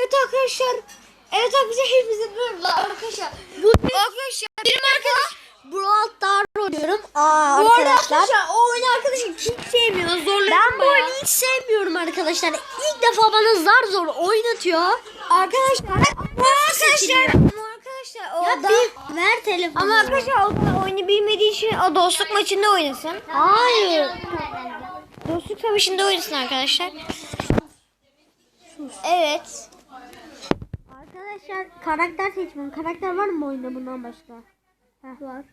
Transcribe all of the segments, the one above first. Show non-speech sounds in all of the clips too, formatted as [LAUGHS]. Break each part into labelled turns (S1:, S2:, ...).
S1: Evet arkadaşlar. Evet arkadaşlar hepinize merhaba arkadaşlar. Bu arkadaşlar benim arkadaş
S2: Brawl Stars oynuyorum. Aa,
S1: bu
S2: arkadaşlar.
S1: arkadaşlar o oyunu arkadaşım hiç sevmiyor. Zorluyor
S2: Ben bu oyunu hiç sevmiyorum arkadaşlar. İlk defa bana zar zor oynatıyor.
S1: Arkadaşlar ama arkadaşlar arkadaşlar o
S2: Ya
S1: da
S2: bir ver telefonu.
S1: ama arkadaşlar o da oyunu bilmediği için o dostluk maçında oynasın.
S2: Hayır.
S1: Dostluk savaşında oynasın arkadaşlar. Evet.
S2: Arkadaşlar karakter seçmem. Karakter var mı oyunda bundan başka? Heh. Var.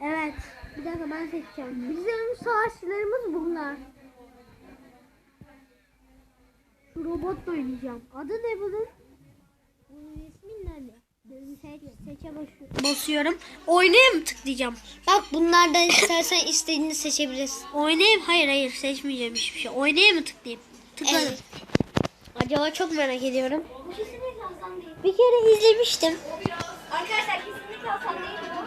S2: Evet. Bir dakika ben seçeceğim. Bizim savaşçılarımız bunlar. Şu robotla oynayacağım. Adı ne bunun? Bunun ismi ne? Seç, seçe basıyorum. Basıyorum. Oynaya mı tıklayacağım?
S1: Bak bunlardan istersen istediğini seçebilirsin.
S2: Oynayayım. Hayır hayır seçmeyeceğim hiçbir şey. Oynaya mı tıklayayım? Tıkladım.
S1: Evet.
S2: Acaba çok merak ediyorum. Bir kere izlemiştim.
S3: Arkadaşlar kesinlikle Hasan değil bu.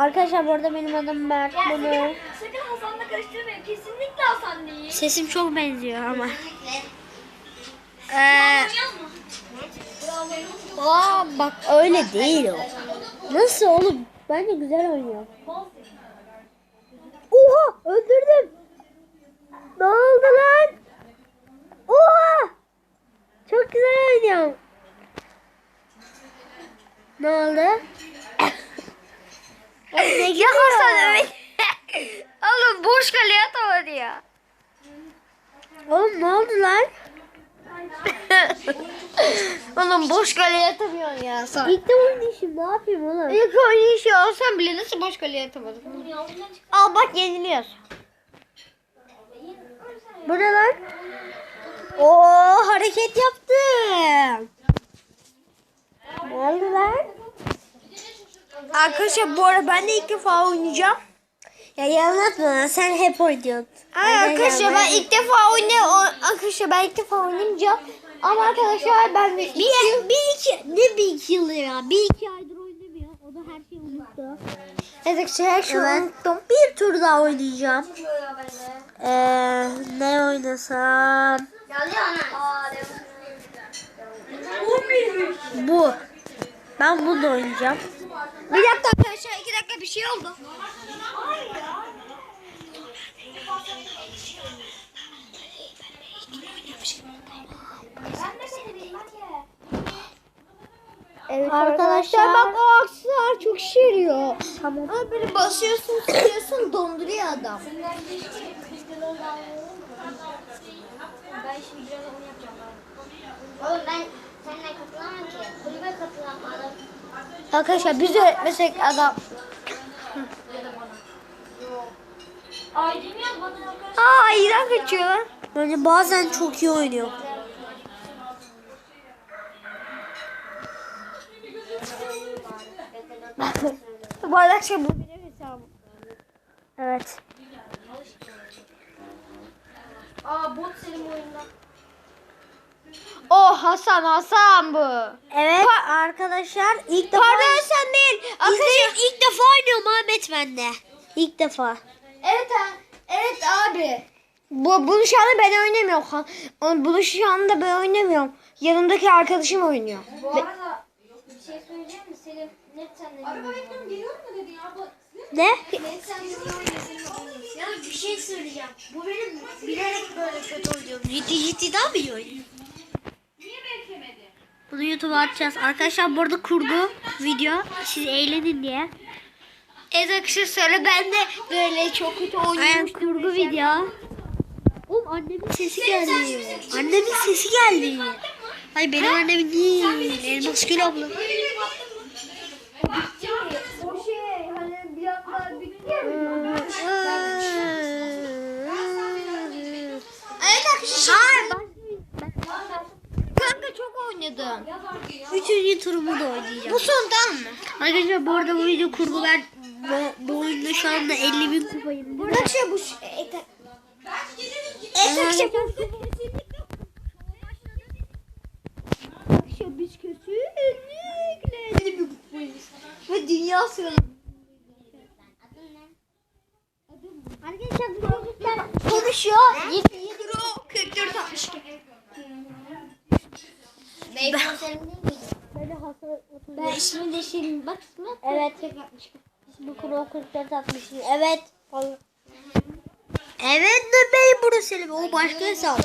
S2: Arkadaşlar bu arada benim adım Mert.
S3: Ya
S2: Bunu
S3: sakın, sakın Hasan'la karıştırmayın. Kesinlikle Hasan değil.
S2: sesim çok benziyor ama. Ee,
S3: Anlıyor musun?
S2: aa, bak öyle değil o. Nasıl oğlum? Bence güzel oynuyor. Oha öldürdüm. Ne oldu lan? Oha! Çok güzel oynuyorum. Ne oldu? [COUGHS]
S1: Ya Hasan evet. [LAUGHS] Oğlum boş kaleye atamadı ya.
S2: Oğlum ne oldu lan? [LAUGHS]
S1: Oğlum boş kaleye atamıyorsun ya Hasan.
S2: İlk de oynayışım ne yapayım oğlum?
S1: İlk oynayışı olsan bile nasıl boş kaleye atamadın? Al bak yeniliyoruz.
S2: Bu ne lan? Oo hareket yaptım. Ne oldu lan?
S1: Arkadaşlar bu arada ben de ilk defa oynayacağım.
S2: Ya yalanatma lan sen hep oynuyorsun.
S1: Ay, arkadaşlar ben ilk defa oynayacağım. Arkadaşlar ben ilk defa oynayacağım. Ama arkadaşlar ben bir,
S2: bir, bir iki ne bir iki yıl ya bir iki aydır oynamıyor. O da her şeyi unuttu.
S1: arkadaşlar şu
S2: Evet.
S1: unuttum.
S2: Bir tur daha oynayacağım. Ee, ne oynasam? Bu. Ben bunu oynayacağım.
S1: Bir dakika arkadaşlar iki dakika bir şey oldu. Evet
S2: Arkadaşlar-
S1: bak o aksesuar çok işe yarıyor.
S2: Tamam.
S1: Ama böyle basıyorsun tutuyorsun donduruyor adam.
S3: Ben şimdi biraz onu yapacağım. Oğlum ben seninle katılamam ki. Kulübe katılamadım.
S1: Arkadaşlar biz öğretmesek adam.
S3: Aydın ya bana yaklaşık.
S1: Aa iyiden kaçıyor lan.
S2: Yani bazen çok iyi oynuyor. [LAUGHS]
S1: Bu arada arkadaşlar bu benim hesabım.
S2: Evet.
S3: Aa bot senin oyunda.
S1: O Hasan Hasan bu.
S2: Evet arkadaşlar ilk defa
S1: Pardon sen değil. Arkadaşlar
S2: ilk defa oynuyorum Ahmet bende. İlk defa.
S1: Evet ha. Evet abi. Bu bunu şu anda ben oynamıyorum. Ha- onu- Bunu şu anda ben oynamıyorum. Yanımdaki arkadaşım oynuyor.
S3: Bu arada bir şey söyleyeceğim mi? Selim net senden Araba reklam geliyor mu dedi ya?
S2: Ne?
S3: Net senden oynuyor.
S2: Ya bir şey söyleyeceğim. Bu benim bilerek böyle kötü oynuyorum. Ciddi ciddi daha mı iyi oynuyor? Bunu YouTube'a atacağız. Arkadaşlar bu arada kurgu video. Siz eğlenin diye.
S1: Evet arkadaşlar söyle ben de böyle çok kötü oynuyorum.
S2: kurgu video. Oğlum annemin sesi geldi. Annemin sesi geldi. Hayır benim annemin değil. Elmas Gül abla.
S3: O şey hani bir anda bitti ya.
S1: Evet arkadaşlar. Kanka çok oynadım.
S2: Üçüncü turumu da oynayacağım.
S1: Bu son tamam mı?
S2: Arkadaşlar bu arada bu video kurgu ben bu, bu oyunda şu anda 50 bin kupayım.
S1: Bu arkadaşlar bu ş- e, e, Evet arkadaşlar bu biz kesinlikle 50 bin kupayız. Ve dünya sıralaması.
S2: Arkadaşlar bu çocuklar
S1: Konuşuyor. 27 Pro 44 62.
S3: Brusel'in değil miydi?
S2: Böyle hasar
S3: Ben ismi de şey bak ismi.
S2: Evet. Bu kuru 44 atmışım. Evet. Evet de Bey Brusel'i o başka hesap.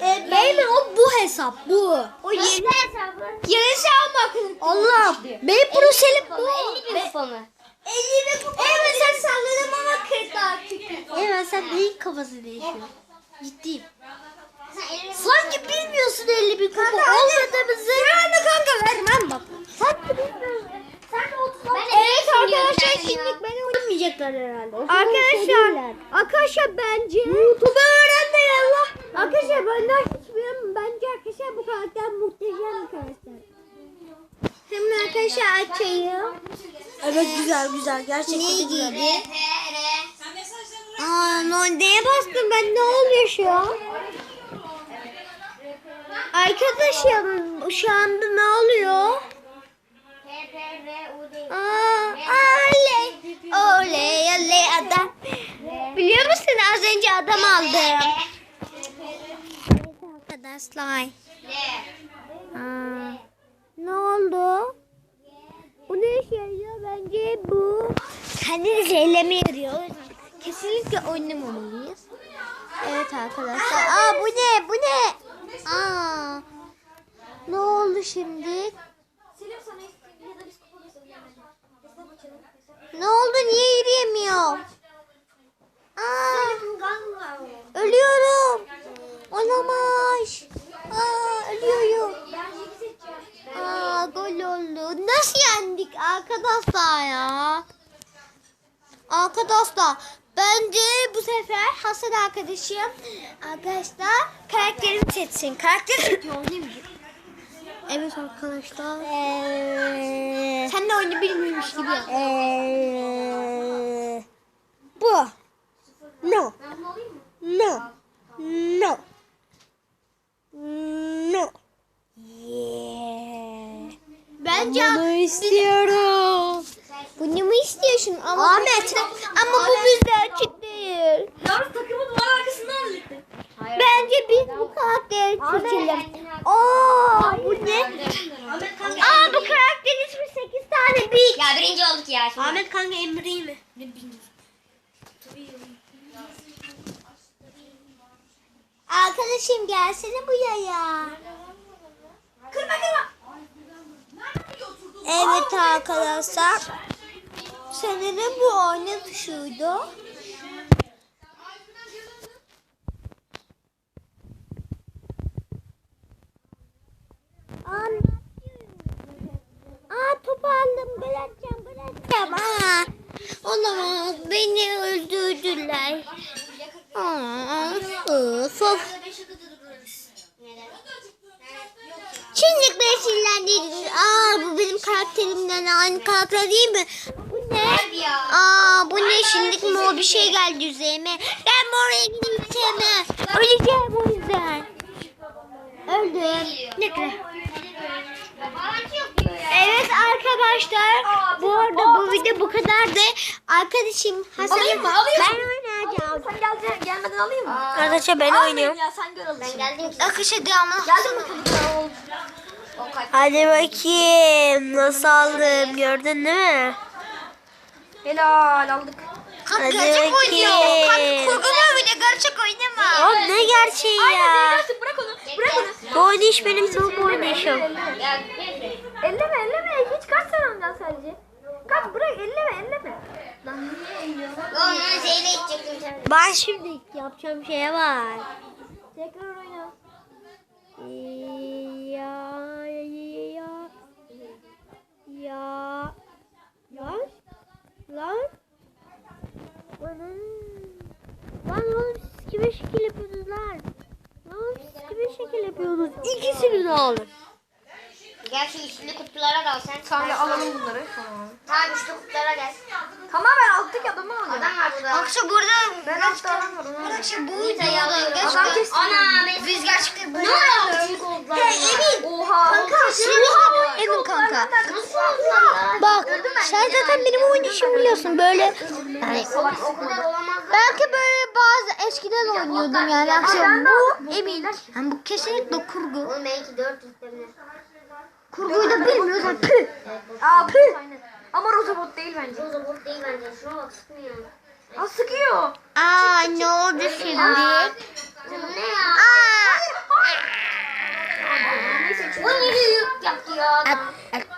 S2: Evet, Bey mi o bu hesap bu. O yeni.
S3: hesabı.
S2: Yenisi almak. Allah. Bey Brusel'i bu.
S3: 50 bin kupa mı?
S2: 50 bin kupa. Evet sen salladın ama 40 daha küçük. Evet sen neyin kafası değişiyor? Ciddiyim.
S3: Sen 50 bin
S2: Sanki bilmiyorsun 50 bin kupa olmadığımızı. Yani kanka vermem bak. Bilmiyorsun.
S3: Sen de 30 Ben
S2: Evet arkadaşlar
S3: ya.
S2: beni oynamayacaklar herhalde.
S1: Arkadaşlar, arkadaşlar bence
S2: YouTube'u öğrenmeyin Allah.
S1: Arkadaşlar benden hiç bilmiyorum. Bence arkadaşlar bu karakter muhteşem bir karakter. Şimdi arkadaşlar açayım.
S2: Evet güzel güzel gerçekten de güzel.
S3: giydi?
S1: Aa, no, neye bastım ben? Ne oluyor şu an? Arkadaşım şu anda ne oluyor? Aa, oley. Oley oley adam. Biliyor musun az önce adam aldım. Arkadaşlar. Ne oldu? Bu ne işe yarıyor? Bence bu kendini zehirleme yarıyor. Kesinlikle oynamamalıyız. Evet arkadaşlar. Aa bu ne? Bu ne? Aa. Oldu şimdi? Ne oldu? Niye yürüyemiyorum? Aa. Ölüyorum. Olamaz. Aa, ölüyorum. Aa, gol oldu. Nasıl yendik arkadaşlar ya? Arkadaşlar bence bu sefer Hasan arkadaşım arkadaşlar karakterimi seçsin. Karakter seçiyor oynamayacak. Evet arkadaşlar. Sen de oyunu bilmiyormuş gibi yap. bu. No. No. No. No. Yeah. Bence bunu istiyorum. Bunu mu istiyorsun? Ama Ahmet. Ama bu bizde açık değil.
S2: Yalnız takımı duvar arkasından hallettim.
S1: Bence biz bu karakteri seçelim. Aa bu ne?
S2: Ahmet kanka
S1: Aa bu karakterin ismi 8 tane bir.
S3: Ya birinci olduk ya şimdi.
S2: Ahmet kanka Emre'yi mi? Ne bilmiyorum.
S1: Arkadaşım buraya.
S2: Kırma kırma.
S1: Evet arkadaşlar. Sanırım bu oyna tuşuydu. Bırakacağım bırakacağım. Aa, olamaz beni öldürdüler. Aa, of of. Şimdi beşinlendirdiniz. Aa bu benim karakterimden aynı karakter değil mi? Bu ne? Aa bu ne şimdi mi o bir şey geldi üzerime. Ben bu oraya gideceğim. Öleceğim o yüzden. Öldüm. Ne kadar? Evet arkadaşlar. Bu arada bu video bu kadardı. Arkadaşım Hasan
S2: Alayım mı? Alayım
S1: ben oynayacağım.
S2: Sen geleceksin gelmeden alayım mı?
S1: Arkadaşlar ben oynuyorum.
S2: Ya sen gör
S3: Ben geldim ki.
S1: Arkadaşlar devamlı.
S2: Geldin mi kanka?
S3: O kaç.
S1: Hadi bakayım. Nasıl aldım gördün değil mi?
S2: Helal aldık.
S1: Hadi bakayım.
S3: Kurgulu bir de gerçek oynama.
S1: Oğlum ne gerçeği ya?
S2: Bırak onu. Bırak onu.
S1: Bu oynayış benim son oynayışım.
S3: Ya neyse.
S2: Elleme elleme. Hiç kaç tane oynayacaksın sadece? Kaç bırak elleme elleme.
S3: Ben zehre içecektim.
S1: Ben şimdi yapacağım şeye var.
S2: Tekrar oyna.
S1: Ya ya ya lan lan lan lan oğlum siz kime şekil yapıyorsunuz lan? Lan siz kime şekil yapıyorsunuz? İkisini de alın.
S3: Gel şu üçlü kutulara dal sen.
S2: Tamam alalım bunları. Tamam.
S3: Tamam üçlü kutulara gel.
S2: Tamam ben alttaki adamı alıyorum.
S3: Adam var burada.
S1: Akşam burada
S2: Ben altta adam var. onu alayım.
S3: Bu videoyu alıyorum.
S2: Adam kesin.
S3: Ana ben biz gerçekten bu ne oldu?
S1: Ya Emin.
S2: Oha.
S1: Kanka, oha, Emin kanka.
S3: Nasıl oldu?
S1: Bak sen zaten benim oynayışımı biliyorsun böyle. Yani
S3: O kadar olamaz.
S1: belki böyle bazı eskiden oynuyordum yani akşam. Bu emin. Yani bu kesinlikle kurgu.
S3: Oğlum belki 400 demir.
S1: Kurguyu da bilmiyorsan püh.
S3: Bu
S4: Aa bu aynen. Ama Rozobot değil bence.
S3: Rozobot değil bence. Şuna bak sıkmıyor.
S4: Aa sıkıyor.
S1: Aa ne oldu şimdi?
S3: Ne ya? Aa.
S4: Hayır, hayır. Aa. Neyse, 17
S3: yük yaptı ya. At,
S1: at.